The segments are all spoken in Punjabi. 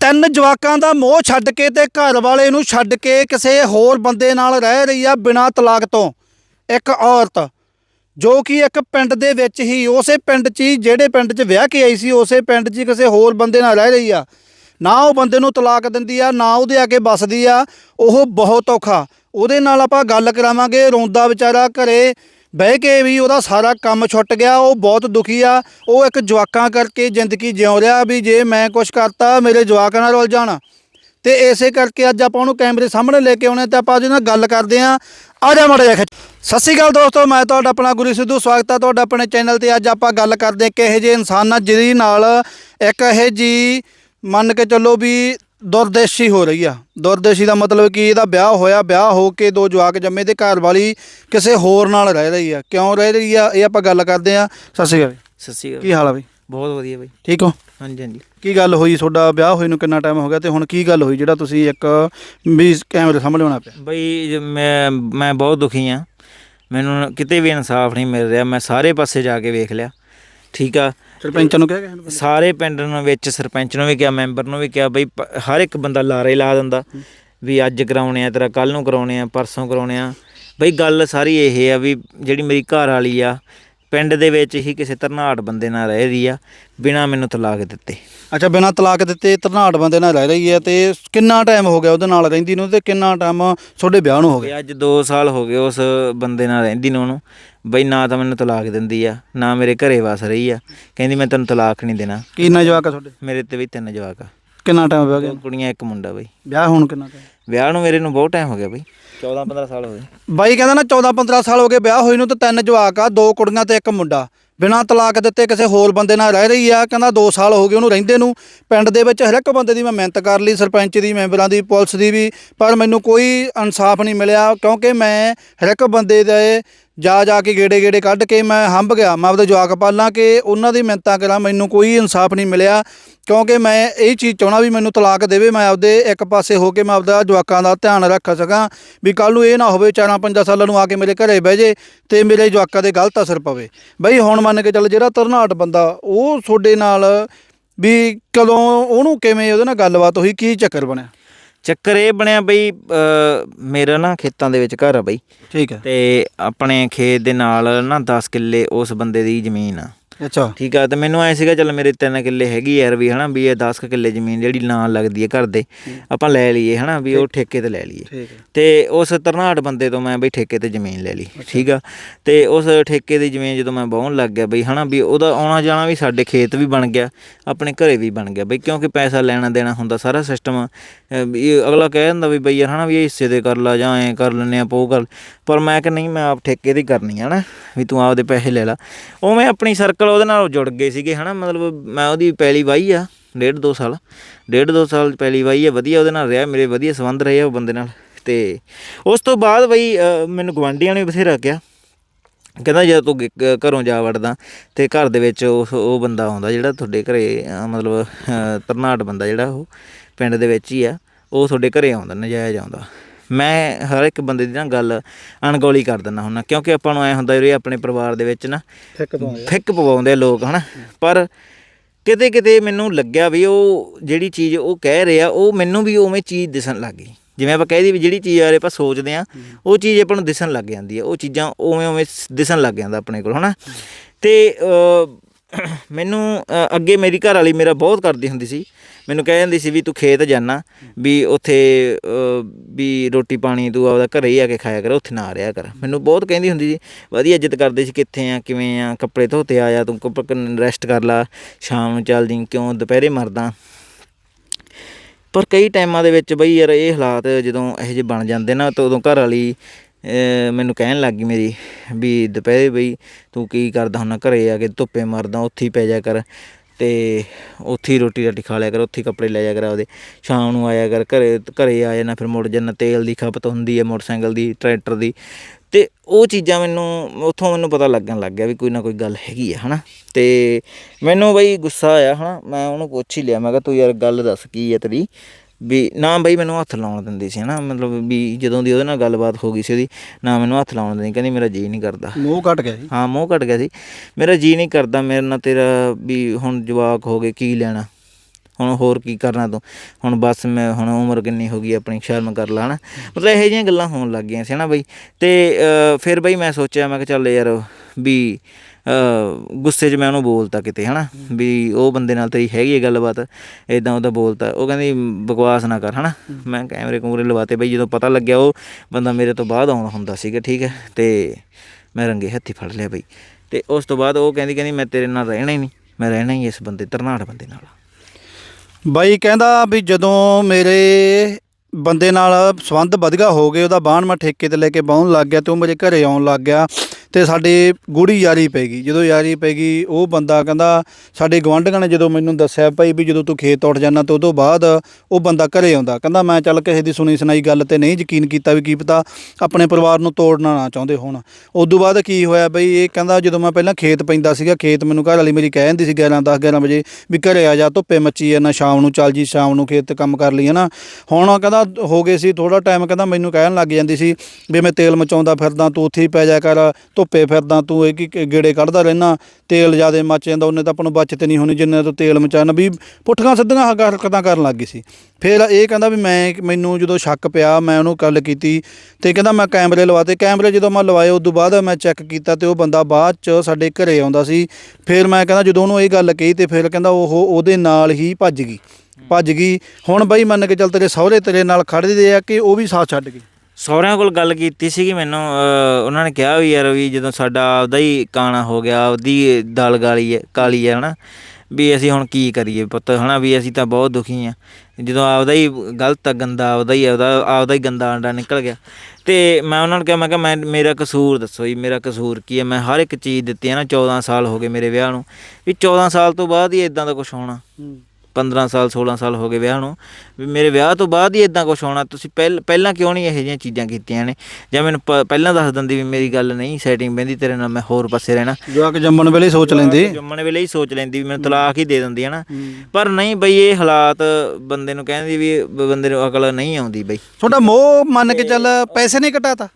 ਤਿੰਨ ਜਵਾਕਾਂ ਦਾ ਮੋਹ ਛੱਡ ਕੇ ਤੇ ਘਰ ਵਾਲੇ ਨੂੰ ਛੱਡ ਕੇ ਕਿਸੇ ਹੋਰ ਬੰਦੇ ਨਾਲ ਰਹਿ ਰਹੀ ਆ ਬਿਨਾਂ ਤਲਾਕ ਤੋਂ। ਇੱਕ ਔਰਤ, ਜੋ ਕਿ ਇੱਕ ਪਿੰਡ ਦੇ ਵਿੱਚ ਹੀ ਉਸੇ ਪਿੰਡ 'ਚ ਹੀ, ਜਿਹੜੇ ਪਿੰਡ 'ਚ ਵਿਆਹ ਕੇ ਆਈ ਸੀ, ਉਸੇ ਪਿੰਡ 'ਚ ਹੀ ਕਿਸੇ ਹੋਰ ਬੰਦੇ ਨਾਲ ਰਹਿ ਰਹੀ ਆ। ਨਾ ਉਹ ਬੰਦੇ ਨੂੰ ਤਲਾਕ ਦਿੰਦੀ ਆ, ਨਾ ਉਹਦੇ ਅੱਗੇ ਬਸਦੀ ਆ। ਉਹ ਬਹੁਤ ਔਖਾ। ਉਹਦੇ ਨਾਲ ਆਪਾਂ ਗੱਲ ਕਰਾਵਾਂਗੇ। ਰੋਂਦਾ ਵਿਚਾਰਾ ਘਰੇ ਬਹਿ ਕੇ ਵੀ ਉਹਦਾ ਸਾਰਾ ਕੰਮ ਛੁੱਟ ਗਿਆ, ਉਹ ਬਹੁਤ ਦੁਖੀ ਆ, ਉਹ ਇੱਕ ਜਵਾਕਾਂ ਕਰਕੇ ਜ਼ਿੰਦਗੀ ਜਿਉ ਰਿਹਾ ਵੀ ਜੇ ਮੈਂ ਕੁਝ ਕਰਤਾ, ਮੇਰੇ ਜਵਾਕ ਨਾਲ ਰੁੱਲ ਜਾਣਾ। ਤੇ ਇਸੇ ਕਰਕੇ ਅੱਜ ਆਪਾਂ ਉਹਨੂੰ ਕੈਮਰੇ ਸਾਹਮਣੇ ਲੈ ਕੇ ਆਉਣੇ ਤੇ ਆਪਾਂ ਉਹਦੇ ਨਾਲ ਗੱਲ ਕਰਦੇ ਆਂ। ਆ ਜਾ ਮਾੜਾ ਜਿਹਾ ਸਤਿ ਸ਼੍ਰੀ ਅਕਾਲ ਦੋਸਤੋ, ਮੈਂ ਤੁਹਾਡਾ ਆਪਣਾ ਗੁਰੂ ਸਿੱਧੂ, ਸਵਾਗਤ ਹੈ ਤੁਹਾਡਾ ਆਪਣੇ ਚੈਨਲ ਤੇ। ਅੱਜ ਆਪਾਂ ਗੱਲ ਕਰਦੇ ਹਾਂ ਕਿ ਇਹੋ ਜਿਹੇ ਇਨਸਾਨ ਨਾਲ ਜਿਹਦੇ ਨਾਲ ਇੱਕ ਇਹ ਜੀ ਮੰਨ ਕੇ ਚੱਲੋ ਵੀ ਦੁਰਦੇਸ਼ੀ ਹੋ ਰਹੀ ਆ। ਦੁਰਦੇਸ਼ੀ ਦਾ ਮਤਲਬ ਕਿ ਇਹਦਾ ਵਿਆਹ ਹੋਇਆ ਵਿਆਹ ਹੋ ਕੇ ਦੋ ਜਵਾਕ ਜੰਮੇ ਤੇ ਘਰ ਵਾਲੀ ਕਿਸੇ ਹੋਰ ਨਾਲ ਰਹਿ ਰਹੀ ਆ। ਕਿਉਂ ਰਹਿ ਰਹੀ ਆ? ਇਹ ਆਪਾਂ ਗੱਲ ਕਰਦੇ ਆਂ। ਸਤਿ ਸ਼੍ਰੀ ਅਕਾਲ ਸਤਿ ਸ਼੍ਰੀ ਅਕਾਲ। ਕੀ ਹਾਲ ਆ ਬਈ? ਬਹੁਤ ਵਧੀਆ ਬਾਈ। ਠੀਕ ਹੋ? ਹਾਂਜੀ ਹਾਂਜੀ। ਕੀ ਗੱਲ ਹੋਈ? ਤੁਹਾਡਾ ਵਿਆਹ ਹੋਏ ਨੂੰ ਕਿੰਨਾ ਟਾਈਮ ਹੋ ਗਿਆ ਤੇ ਹੁਣ ਕੀ ਗੱਲ ਹੋਈ ਜਿਹੜਾ ਤੁਸੀਂ ਇੱਕ ਵੀ ਕੈਮਰੇ ਸਾਹਮਣੇ ਆਉਣਾ ਪਿਆ? ਬਈ ਮੈਂ ਮੈਂ ਬਹੁਤ ਦੁਖੀ ਆ। ਮੈਨੂੰ ਕਿਤੇ ਵੀ ਇਨਸਾਫ ਨਹੀਂ ਮਿਲ ਰਿਹਾ। ਮੈਂ ਸਾਰੇ ਪਾਸੇ ਜਾ ਕੇ ਵੇਖ ਲਿਆ। ਠੀਕ ਆ? ਸਰਪੰਚਾਂ ਨੂੰ ਕਿਹਾ ਗਏ ਸਾਰੇ ਪਿੰਡ ਨੂੰ ਵਿੱਚ ਸਰਪੰਚ ਨੂੰ ਵੀ ਕਿਹਾ, ਮੈਂਬਰ ਨੂੰ ਵੀ ਕਿਹਾ, ਬਈ ਪ- ਹਰ ਇੱਕ ਬੰਦਾ ਲਾਰੇ ਲਾ ਦਿੰਦਾ ਵੀ ਅੱਜ ਕਰਾਉਣੇ ਆ, ਤੇਰਾ ਕੱਲ ਨੂੰ ਕਰਾਉਣੇ ਆ, ਪਰਸੋਂ ਕਰਾਉਣੇ ਆ। ਬਈ ਗੱਲ ਸਾਰੀ ਇਹ ਆ ਵੀ ਜਿਹੜੀ ਮੇਰੀ ਘਰ ਵਾਲੀ ਆ ਪਿੰਡ ਦੇ ਵਿੱਚ ਹੀ ਕਿਸੇ ਤਰਨਾਟ ਬੰਦੇ ਨਾਲ ਰਹਿ ਰਹੀ ਆ ਬਿਨਾ ਮੈਨੂੰ ਤਲਾਕ ਦਿੱਤੇ। ਅੱਛਾ ਬਿਨਾਂ ਤਲਾਕ ਦਿੱਤੇ ਤਰਨਾਟ ਬੰਦੇ ਨਾਲ ਰਹਿ ਰਹੀ ਹੈ ਤੇ ਕਿੰਨਾ ਟਾਈਮ ਹੋ ਗਿਆ ਉਹਦੇ ਨਾਲ ਰਹਿੰਦੀ ਨੂੰ ਤੇ ਕਿੰਨਾ ਟਾਈਮ ਤੁਹਾਡੇ ਵਿਆਹ ਨੂੰ ਹੋ ਗਿਆ? ਅੱਜ 2 ਸਾਲ ਹੋ ਗਏ ਉਸ ਬੰਦੇ ਨਾਲ ਰਹਿੰਦੀ ਨੂੰ ਉਹਨੂੰ। ਬਈ ਨਾ ਤਾਂ ਮੈਨੂੰ ਤਲਾਕ ਦਿੰਦੀ ਆ ਨਾ ਮੇਰੇ ਘਰੇ ਵਸ ਰਹੀ ਆ। ਕਹਿੰਦੀ ਮੈਂ ਤੈਨੂੰ ਤਲਾਕ ਨਹੀਂ ਦੇਣਾ। ਕਿੰਨਾ ਜਵਾਕ ਆ ਤੁਹਾਡੇ? ਮੇਰੇ ਤੇ ਵੀ ਤਿੰਨ ਜਵਾਕ ਆ। ਕਿੰਨਾ ਟਾਈਮ ਹੋ ਗਿਆ? ਕੁੜੀਆਂ ਇੱਕ ਮੁੰਡਾ ਬਈ। ਵਿਆਹ ਹੋਣ ਕਿੰਨਾ ਟਾਈਮ ਵਿਆਹ ਨੂੰ ਮੇਰੇ ਨੂੰ ਬਹੁਤ ਟਾਈਮ ਹੋ ਗਿਆ ਬਈ। 14 15 ਸਾਲ ਹੋ ਗਏ। ਬਾਈ ਕਹਿੰਦਾ ਨਾ 14 15 ਸਾਲ ਹੋ ਗਏ ਵਿਆਹ ਹੋਏ ਨੂੰ ਤੇ ਤਿੰਨ ਜਵਾਕ ਆ, ਦੋ ਕੁੜੀਆਂ ਤੇ ਇੱਕ ਮੁੰਡਾ। ਬਿਨਾਂ ਤਲਾਕ ਦਿੱਤੇ ਕਿਸੇ ਹੋਰ ਬੰਦੇ ਨਾਲ ਰਹਿ ਰਹੀ ਆ, ਕਹਿੰਦਾ 2 ਸਾਲ ਹੋ ਗਏ ਉਹਨੂੰ ਰਹਿੰਦੇ ਨੂੰ। ਪਿੰਡ ਦੇ ਵਿੱਚ ਹਰ ਇੱਕ ਬੰਦੇ ਦੀ ਮੈਂ ਮਿਹਨਤ ਕਰ ਲਈ, ਸਰਪੰਚ ਦੀ, ਮੈਂਬਰਾਂ ਦੀ, ਪੁਲਿਸ ਦੀ ਵੀ, ਪਰ ਮੈਨੂੰ ਕੋਈ ਇਨਸਾਫ ਨਹੀਂ ਮਿਲਿਆ, ਕਿਉਂਕਿ ਮੈਂ ਹਰ ਇੱਕ ਬੰਦੇ ਦੇ ਜਾ ਜਾ ਕੇ ਗੇੜੇ ਗੇੜੇ ਕੱਢ ਕੇ ਮੈਂ ਹੰਬ ਗਿਆ। ਮੈਂ ਆਪਦੇ ਜਵਾਕ ਪਾਲਾਂ ਕਿ ਉਹਨਾਂ ਦੀ ਮਿਹਨਤਾਂ ਕਰਾਂ, ਮੈਨੂੰ ਕੋਈ ਇਨਸਾਫ ਨਹੀਂ ਮਿਲਿਆ। ਕਿਉਂਕਿ ਮੈਂ ਇਹ ਚੀਜ਼ ਚਾਹਣਾ ਵੀ ਮੈਨੂੰ ਤਲਾਕ ਦੇਵੇ ਮੈਂ ਆਪਦੇ ਇੱਕ ਪਾਸੇ ਹੋ ਕੇ ਮੈਂ ਆਪਦਾ ਜਵਾਕਾਂ ਦਾ ਧਿਆਨ ਰੱਖ ਸਕਾਂ ਵੀ ਕੱਲ ਨੂੰ ਇਹ ਨਾ ਹੋਵੇ ਚਾਰਾਂ ਪੰਜਾਂ ਸਾਲਾਂ ਨੂੰ ਆ ਕੇ ਮੇਰੇ ਘਰੇ ਬਹਿ ਜੇ ਤੇ ਮੇਰੇ ਜਵਾਕਾਂ ਦੇ ਗਲਤ ਅਸਰ ਪਵੇ। ਬਈ ਹੁਣ ਮੰਨ ਕੇ ਚੱਲ ਜਿਹੜਾ ਤਰਨਾਟ ਬੰਦਾ ਉਹ ਤੁਹਾਡੇ ਨਾਲ ਵੀ ਕਦੋਂ ਉਹਨੂੰ ਕਿਵੇਂ ਉਹਦੇ ਨਾਲ ਗੱਲਬਾਤ ਹੋਈ ਕੀ ਚੱਕਰ ਬਣਿਆ? ਚੱਕਰ ਇਹ ਬਣਿਆ ਬਈ ਮੇਰਾ ਨਾ ਖੇਤਾਂ ਦੇ ਵਿੱਚ ਘਰ ਆ ਬਈ। ਠੀਕ ਹੈ। ਤੇ ਆਪਣੇ ਖੇਤ ਦੇ ਨਾਲ ਨਾ 10 ਕਿੱਲੇ ਉਸ ਬੰਦੇ ਦੀ ਜ਼ਮੀਨ ਆ। ਅੱਛਾ। ਠੀਕ ਆ ਤੇ ਮੈਨੂੰ ਐ ਸੀਗਾ ਚੱਲ ਮੇਰੇ 3 ਕਿੱਲੇ ਹੈਗੀ ਯਾਰ ਵੀ ਹਨਾ ਵੀ ਇਹ 10 ਕੁ ਕਿੱਲੇ ਜ਼ਮੀਨ ਜਿਹੜੀ ਨਾਲ ਲੱਗਦੀ ਹੈ ਘਰ ਦੇ ਆਪਾਂ ਲੈ ਲਈਏ ਹਨਾ ਵੀ ਉਹ ਠੇਕੇ। ਤੇ ਲੈ ਲਈਏ। ਹੈ ਤੇ ਉਸ ਤਰਨਾਟ ਬੰਦੇ ਤੋਂ ਮੈਂ ਬਈ ਠੇਕੇ ਤੇ ਜ਼ਮੀਨ ਲੈ ਲਈ ਠੀਕ ਆ। ਤੇ ਉਸ ਠੇਕੇ ਦੀ ਜ਼ਮੀਨ ਜਦੋਂ ਮੈਂ ਵਾਹੁਣ ਲੱਗ ਗਿਆ ਬਈ ਹਨਾ ਵੀ ਉਹਦਾ ਆਉਣਾ ਜਾਣਾ ਵੀ ਸਾਡੇ ਖੇਤ ਵੀ ਬਣ ਗਿਆ ਆਪਣੇ ਘਰੇ ਵੀ ਬਣ ਗਿਆ ਬਈ ਕਿਉਂਕਿ ਪੈਸਾ ਲੈਣਾ ਦੇਣਾ ਹੁੰਦਾ ਸਾਰਾ ਸਿਸਟਮ ਅਗਲਾ ਕਹਿ ਦਿੰਦਾ ਵੀ ਬਈ ਯਾਰ ਹਨਾ ਵੀ ਇਹ ਹਿੱਸੇ ਦੇ ਕਰ ਲਾ ਜਾਂ ਐ ਕਰ ਲੈਨੇ ਆ ਪੋ ਕਰ ਪਰ ਮੈਂ ਕਿ ਨਹੀਂ ਮੈਂ ਆਪ ਠੇਕੇ ਦੀ ਕਰਨੀ ਆ ਨਾ ਵੀ ਤੂੰ ਆਪਦੇ ਪੈਸੇ ਲੈ ਲਾ। ਉਵੇਂ ਆਪਣੀ ਸਰਕਲ ਉਹਦੇ ਨਾਲ ਜੁੜ ਗਏ ਸੀਗੇ ਹਨਾ? ਮਤਲਬ ਮੈਂ ਉਹਦੀ ਪੈਲੀ ਵਾਹੀ ਆ ਡੇਢ ਦੋ ਸਾਲ। ਡੇਢ ਦੋ ਸਾਲ ਪਹਿਲੀ ਵਾਈ ਆ ਵਧੀਆ ਉਹਦੇ ਨਾਲ ਰਿਹਾ ਮੇਰੇ ਵਧੀਆ ਸੰਬੰਧ ਰਹੇ ਆ ਉਹ ਬੰਦੇ ਨਾਲ। ਤੇ ਉਸ ਤੋਂ ਬਾਅਦ ਬਈ ਮੈਨੂੰ ਗਵਾਂਢੀਆਂ ਨੇ ਬਥੇਰਾ ਕਿਹਾ। ਕਹਿੰਦਾ ਜਦੋਂ ਤੂੰ ਗ- ਘਰੋਂ ਜਾ ਵੜਦਾ ਤੇ ਘਰ ਦੇ ਵਿੱਚ ਉਹ ਉਹ ਬੰਦਾ ਆਉਂਦਾ ਜਿਹੜਾ ਤੁਹਾਡੇ ਘਰੇ ਮਤਲਬ ਅ, ਤਰਨਾਟ ਬੰਦਾ ਜਿਹੜਾ ਉਹ ਪਿੰਡ ਦੇ ਵਿੱਚ ਹੀ ਆ ਉਹ ਤੁਹਾਡੇ ਘਰੇ ਆਉਂਦਾ ਨਜਾਇਜ਼ ਆਉਂਦਾ। ਮੈਂ ਹਰ ਇੱਕ ਬੰਦੇ ਦੀ ਨਾ ਗੱਲ ਅਣਗੌਲੀ ਕਰ ਦਿੰਦਾ ਹੁੰਦਾ ਕਿਉਂਕਿ ਆਪਾਂ ਨੂੰ ਐ ਹੁੰਦਾ ਵੀ ਆਪਣੇ ਪਰਿਵਾਰ ਦੇ ਵਿੱਚ ਨਾ ਤੋਂ ਫਿੱਕ ਪਵਾਉਂਦੇ ਲੋਕ ਹਨਾ? ਪਰ ਕਿਤੇ ਕਿਤੇ ਮੈਨੂੰ ਲੱਗਿਆ ਵੀ ਉਹ ਜਿਹੜੀ ਚੀਜ਼ ਉਹ ਕਹਿ ਰਿਹਾ ਉਹ ਮੈਨੂੰ ਵੀ ਉਵੇਂ ਚੀਜ਼ ਦਿਸਣ ਲੱਗ ਗਈ। ਜਿਵੇਂ ਆਪਾਂ ਕਹਿ ਦਈਏ ਵੀ ਜਿਹੜੀ ਚੀਜ਼ ਬਾਰੇ ਆਪਾਂ ਸੋਚਦੇ ਆ ਉਹ ਚੀਜ਼ ਆਪਾਂ ਨੂੰ ਦਿਸਣ ਲੱਗ ਜਾਂਦੀ ਹੈ ਉਹ ਚੀਜ਼ਾਂ ਉਵੇਂ ਉਵੇਂ ਦਿਸਣ ਲੱਗ ਜਾਂਦਾ ਆਪਣੇ ਕੋਲ ਹਨਾ? ਤੇ ਮੈਨੂੰ ਅੱਗੇ ਮੇਰੀ ਘਰ ਵਾਲੀ ਮੇਰਾ ਬਹੁਤ ਕਰਦੀ ਹੁੰਦੀ ਸੀ। ਮੈਨੂੰ ਕਹਿ ਜਾਂਦੀ ਸੀ ਵੀ ਤੂੰ ਖੇਤ ਜਾਣਾ ਵੀ ਉੱਥੇ ਵੀ ਰੋਟੀ ਪਾਣੀ ਤੂੰ ਆਪਦਾ ਘਰੇ ਹੀ ਆ ਕੇ ਖਾਇਆ ਕਰ, ਉੱਥੇ ਨਾ ਰਿਹਾ ਕਰ। ਮੈਨੂੰ ਬਹੁਤ ਕਹਿੰਦੀ ਹੁੰਦੀ ਸੀ, ਵਧੀਆ ਇੱਜ਼ਤ ਕਰਦੇ ਸੀ ਕਿੱਥੇ ਆ, ਕਿਵੇਂ ਆ, ਕੱਪੜੇ ਧੋਤੇ ਆਇਆ ਤੂੰ ਰੈਸਟ ਕਰ ਲਾ, ਸ਼ਾਮ ਨੂੰ ਚੱਲ ਜੀ ਕਿਉਂ ਦੁਪਹਿਰੇ ਮਰਦਾ। ਪਰ ਕਈ ਟਾਈਮਾਂ ਦੇ ਵਿੱਚ ਬਈ ਯਾਰ ਇਹ ਹਾਲਾਤ ਜਦੋਂ ਇਹੋ ਜਿਹੇ ਬਣ ਜਾਂਦੇ ਨਾ, ਤਾਂ ਉਦੋਂ ਘਰ ਵਾਲੀ ਮੈਨੂੰ ਕਹਿਣ ਲੱਗ ਗਈ ਮੇਰੀ ਵੀ ਦੁਪਹਿਰੇ ਬਈ ਤੂੰ ਕੀ ਕਰਦਾ ਹੁੰਦਾ, ਘਰੇ ਆ ਕੇ ਧੁੱਪੇ ਮਰਦਾ, ਉੱਥੇ ਹੀ ਪੈ ਜਾ ਕਰ ਅਤੇ ਉੱਥੇ ਹੀ ਰੋਟੀ ਰਾਟੀ ਖਾ ਲਿਆ ਕਰ, ਉੱਥੇ ਹੀ ਕੱਪੜੇ ਲੈ ਜਾ ਕਰ ਆਪਦੇ। ਸ਼ਾਮ ਨੂੰ ਆਇਆ ਕਰ, ਘਰੇ ਘਰੇ ਆ ਜਾਣਾ, ਫਿਰ ਮੁੜ ਜਾਣਾ, ਤੇਲ ਦੀ ਖਪਤ ਹੁੰਦੀ ਹੈ, ਮੋਟਰਸਾਈਕਲ ਦੀ, ਟਰੈਕਟਰ ਦੀ। ਅਤੇ ਉਹ ਚੀਜ਼ਾਂ ਮੈਨੂੰ, ਉੱਥੋਂ ਮੈਨੂੰ ਪਤਾ ਲੱਗਣ ਲੱਗ ਗਿਆ ਵੀ ਕੋਈ ਨਾ ਕੋਈ ਗੱਲ ਹੈਗੀ ਆ ਹੈ ਨਾ ਅਤੇ ਮੈਨੂੰ ਬਈ ਗੁੱਸਾ ਆਇਆ ਹੈ ਨਾ ਮੈਂ ਉਹਨੂੰ ਪੁੱਛ ਹੀ ਲਿਆ, ਮੈਂ ਕਿਹਾ ਤੂੰ ਯਾਰ ਗੱਲ ਦੱਸ ਕੀ ਹੈ ਤੇਰੀ? ਵੀ ਨਾ ਬਈ ਮੈਨੂੰ ਹੱਥ ਲਾਉਣ ਦਿੰਦੀ ਸੀ ਹਨਾ ਮਤਲਬ ਵੀ ਜਦੋਂ ਦੀ ਉਹਦੇ ਨਾਲ ਗੱਲਬਾਤ ਹੋ ਗਈ ਸੀ ਉਹਦੀ ਨਾ ਮੈਨੂੰ ਹੱਥ ਲਾਉਣ ਦਿੰਦੀ ਕਹਿੰਦੀ ਮੇਰਾ ਜੀ ਨਹੀਂ ਕਰਦਾ। ਮੋਹ ਘਟ ਗਿਆ ਜੀ। ਹਾਂ ਮੋਹ ਘਟ ਗਿਆ ਸੀ। ਮੇਰਾ ਜੀ ਨਹੀਂ ਕਰਦਾ ਮੇਰੇ ਨਾਲ ਤੇਰਾ ਵੀ ਹੁਣ ਜਵਾਕ ਹੋ ਗਏ ਕੀ ਲੈਣਾ? ਹੁਣ ਹੋਰ ਕੀ ਕਰਨਾ ਤੂੰ? ਹੁਣ ਬਸ ਮੈਂ ਹੁਣ ਉਮਰ ਕਿੰਨੀ ਹੋ ਗਈ ਆਪਣੀ ਸ਼ਰਮ ਕਰ ਲਾ ਹਨਾ। ਮਤਲਬ ਇਹੋ ਜਿਹੀਆਂ ਗੱਲਾਂ ਹੋਣ ਲੱਗ ਗਈਆਂ ਸੀ ਹਨਾ ਬਈ। ਤੇ ਫਿਰ ਬਈ ਮੈਂ ਸੋਚਿਆ ਮੈਂ ਕਿਹਾ ਚੱਲ ਯਾਰ ਵੀ ਗੁੱਸੇ 'ਚ ਮੈਂ ਉਹਨੂੰ ਬੋਲਤਾ ਕਿਤੇ, ਹਨਾ? ਵੀ ਉਹ ਬੰਦੇ ਨਾਲ ਤੇਰੀ ਹੈਗੀ ਹੈ ਗੱਲਬਾਤ ਇਦਾਂ ਉਹਦਾ ਬੋਲਤਾ। ਉਹ ਕਹਿੰਦੀ, ਬਕਵਾਸ ਨਾ ਕਰ, ਹਨਾ? ਮੈਂ ਕੈਮਰੇ ਕੂਮਰੇ ਲਵਾਤੇ ਬਈ, ਜਦੋਂ ਪਤਾ ਲੱਗਿਆ ਉਹ ਬੰਦਾ ਮੇਰੇ ਤੋਂ ਬਾਅਦ ਆਉਂਦਾ ਹੁੰਦਾ ਸੀਗਾ, ਠੀਕ ਹੈ? ਤੇ ਮੈਂ ਰੰਗੇ ਹੱਥੀ ਫੜ ਲਿਆ ਬਈ। ਤੇ ਉਸ ਤੋਂ ਬਾਅਦ ਉਹ ਕਹਿੰਦੀ ਕਹਿੰਦੀ, ਮੈਂ ਤੇਰੇ ਨਾਲ ਰਹਿਣਾ ਹੀ ਨਹੀਂ। ਮੈਂ ਰਹਿਣਾ ਹੀ ਇਸ ਬੰਦੇ ਤਰਨਾੜ ਬੰਦੇ ਨਾਲ। ਬਾਈ ਕਹਿੰਦਾ ਵੀ ਜਦੋਂ ਮੇਰੇ ਬੰਦੇ ਨਾਲ ਸੰਬੰਧ ਵਧੀਆ ਹੋ ਗਏ, ਉਹਦਾ ਬਾਣ ਮੈਂ ਠੇਕੇ ਤੇ ਲੈ ਕੇ ਬਾਉਣ ਲੱਗ ਗਿਆ ਤੇ ਉਹ ਮੇਰੇ ਘਰੇ ਆਉਣ ਲੱਗ ਗਿਆ। ਤੇ ਸਾਡੇ ਗੂੜੀ ਯਾਰੀ ਪੈ ਗਈ। ਜਦੋਂ ਯਾਰੀ ਪੈ ਗਈ, ਉਹ ਬੰਦਾ ਕਹਿੰਦਾ, ਸਾਡੇ ਗਵਾਂਢੀਆਂ ਨੇ ਜਦੋਂ ਮੈਨੂੰ ਦੱਸਿਆ ਭਾਈ ਵੀ ਜਦੋਂ ਤੂੰ ਖੇਤ ਉੱਠ ਜਾਣਾ ਤੇ ਉਦੋਂ ਬਾਅਦ ਉਹ ਬੰਦਾ ਘਰੇ ਆਉਂਦਾ। ਕਹਿੰਦਾ, ਮੈਂ ਚੱਲ ਕਿਸੇ ਦੀ ਸੁਣੀ ਸੁਣਾਈ ਗੱਲ ਤੇ ਨਹੀਂ ਯਕੀਨ ਕੀਤਾ ਵੀ ਕੀ ਪਤਾ ਆਪਣੇ ਪਰਿਵਾਰ ਨੂੰ ਤੋੜਨਾ ਨਾ ਚਾਹੁੰਦੇ ਹੋਣ। ਉਦੋਂ ਬਾਅਦ ਕੀ ਹੋਇਆ ਬਈ, ਇਹ ਕਹਿੰਦਾ, ਜਦੋਂ ਮੈਂ ਪਹਿਲਾਂ ਖੇਤ ਪੈਂਦਾ ਸੀਗਾ, ਖੇਤ ਮੈਨੂੰ ਘਰ ਵਾਲੀ ਮੇਰੀ ਕਹਿ ਦਿੰਦੀ ਸੀ 11 10 11 ਵਜੇ ਵੀ ਘਰੇ ਆ ਜਾ, ਧੁੱਪੇ ਮੱਚੀ ਐ ਨਾ ਸ਼ਾਮ ਨੂੰ ਚੱਲ ਜੀ, ਸ਼ਾਮ ਨੂੰ ਖੇਤ ਤੇ ਕੰਮ ਕਰ ਲਈ ਨਾ ਹੁਣ ਕਹਿੰਦਾ, ਹੋ ਗਏ ਸੀ ਥੋੜਾ ਟਾਈਮ ਕਹਿੰਦਾ, ਮੈਨੂੰ ਕਹਿਣ ਲੱਗ ਜਾਂਦੀ ਸੀ ਵੀ ਮੈਂ ਤੇਲ ਮਚਾਉਂਦਾ ਫਿਰਦਾ, ਤੂੰ ਉੱਥੇ ਹੀ ਪੈ ਜਾ ਕਰ ਧੁੱਪੇ ਫਿਰਦਾ, ਤੂੰ ਇਹ ਕੀ ਗੇੜੇ ਕੱਢਦਾ ਰਹਿਣਾ ਤੇਲ ਜਿਆਦੇ ਮੱਚ ਜਾਂਦਾ, ਉਹਨੇ ਤਾਂ ਆਪਾਂ ਨੂੰ ਬਚਤ ਨਹੀਂ ਹੋਣੀ, ਜਿੰਨੇ ਤੋਂ ਤੇਲ ਮਚਾਉਣਾ, ਵੀ ਪੁੱਠੀਆਂ ਸਿੱਧੀਆਂ ਹਰਕਤਾਂ ਕਰਨ ਲੱਗ ਗਈ ਸੀ। ਫਿਰ ਇਹ ਕਹਿੰਦਾ ਵੀ ਮੈਂ ਮੈਨੂੰ ਜਦੋਂ ਸ਼ੱਕ ਪਿਆ, ਮੈਂ ਉਹਨੂੰ ਗੱਲ ਕੀਤੀ ਤੇ ਕਹਿੰਦਾ ਮੈਂ ਕੈਮਰੇ ਲਵਾਤੇ, ਕੈਮਰੇ ਜਦੋਂ ਮੈਂ ਲਵਾਏ ਉਸ ਤੋਂ ਬਾਅਦ ਮੈਂ ਚੈੱਕ ਕੀਤਾ ਤੇ ਉਹ ਬੰਦਾ ਬਾਅਦ ਚ ਸਾਡੇ ਘਰੇ ਆਉਂਦਾ ਸੀ। ਫਿਰ ਮੈਂ ਕਹਿੰਦਾ ਜਦੋਂ ਉਹਨੂੰ ਇਹ ਗੱਲ ਕਹੀ ਤੇ ਫਿਰ ਕਹਿੰਦਾ ਉਹ, ਉਹਦੇ ਨਾਲ ਹੀ ਭੱਜ ਗਈ। ਭੱਜ ਗਈ। ਹੁਣ ਬਈ ਮੰਨ ਕੇ ਚੱਲ ਤੇਰੇ ਸਹੁਰੇ ਤੇਰੇ ਨਾਲ ਖੜਦੇ ਆ ਕਿ ਉਹ ਵੀ ਸਾਥ ਛੱਡ ਗਈ ਸਹੁਰਿਆਂ ਕੋਲ ਗੱਲ ਕੀਤੀ ਸੀਗੀ ਮੈਨੂੰ ਉਹਨਾਂ ਨੇ ਕਿਹਾ ਵੀ ਯਾਰ ਵੀ ਜਦੋਂ ਸਾਡਾ ਆਪਦਾ ਹੀ ਕਾਣਾ ਹੋ ਗਿਆ ਆਪਦੀ ਦਲ ਗਾਲੀ ਹੈ ਕਾਲੀ ਹੈ ਹਨਾ ਵੀ ਅਸੀਂ ਹੁਣ ਕੀ ਕਰੀਏ ਪੁੱਤ ਹਨਾ ਵੀ ਅਸੀਂ ਤਾਂ ਬਹੁਤ ਦੁਖੀ ਆ ਜਦੋਂ ਆਪਦਾ ਹੀ ਗਲਤ ਆ, ਗੰਦਾ ਆਪਦਾ ਹੀ ਆਪਦਾ ਆਪਦਾ ਹੀ ਗੰਦਾ ਅੰਡਾ ਨਿਕਲ ਗਿਆ। ਤੇ ਮੈਂ ਉਹਨਾਂ ਨੂੰ ਕਿਹਾ ਮੈਂ ਕਿਹਾ ਮੈਂ ਮੇਰਾ ਕਸੂਰ ਦੱਸੋ ਜੀ ਮੇਰਾ ਕਸੂਰ ਕੀ ਹੈ? ਮੈਂ ਹਰ ਇੱਕ ਚੀਜ਼ ਦਿੱਤੀ ਹੈ ਨਾ 14 ਸਾਲ ਹੋ ਗਏ ਮੇਰੇ ਵਿਆਹ ਨੂੰ। ਵੀ 14 ਸਾਲ ਤੋਂ ਬਾਅਦ ਹੀ ਇਦਾਂ ਦਾ ਕੁਝ ਹੋਣਾ। 15 ਸਾਲ 16 ਸਾਲ ਹੋ ਗਏ ਵਿਆਹ ਨੂੰ। ਵੀ ਮੇਰੇ ਵਿਆਹ ਤੋਂ ਬਾਅਦ ਹੀ ਇਦਾਂ ਕੁਝ ਹੋਣਾ। ਤੁਸੀਂ ਪਹਿਲ ਕਿਉਂ ਨਹੀਂ ਇਹੋ ਜਿਹੀਆਂ ਚੀਜ਼ਾਂ ਕੀਤੀਆਂ ਨੇ? ਜਾਂ ਮੈਨੂੰ ਪਹਿਲਾਂ ਦੱਸ ਦਿੰਦੀ ਵੀ ਮੇਰੀ ਗੱਲ ਨਹੀਂ ਸੈਟਿੰਗ ਬਹਿੰਦੀ ਤੇਰੇ ਨਾਲ ਮੈਂ ਹੋਰ ਪਾਸੇ ਰਹਿਣਾ। ਜਵਾਕ ਜੰਮਣ ਵੇਲੇ ਸੋਚ ਲੈਂਦੇ। ਜੰਮਣ ਵੇਲੇ ਹੀ ਸੋਚ ਲੈਂਦੀ ਵੀ ਮੈਨੂੰ ਤਲਾਕ ਹੀ ਦੇ ਦਿੰਦੀ ਹੈ। ਨਾ ਪਰ ਨਹੀਂ ਬਈ ਇਹ ਹਾਲਾਤ ਬੰਦੇ ਨੂੰ ਕਹਿੰਦੀ ਵੀ ਬੰਦੇ ਨੂੰ ਅਕਲ ਨਹੀਂ ਆਉਂਦੀ ਬਈ। ਤੁਹਾਡਾ ਮੋਹ ਮੰਨ ਕੇ ਚੱਲ ਪੈਸੇ ਨਹੀਂ ਘਟਾਤਾ?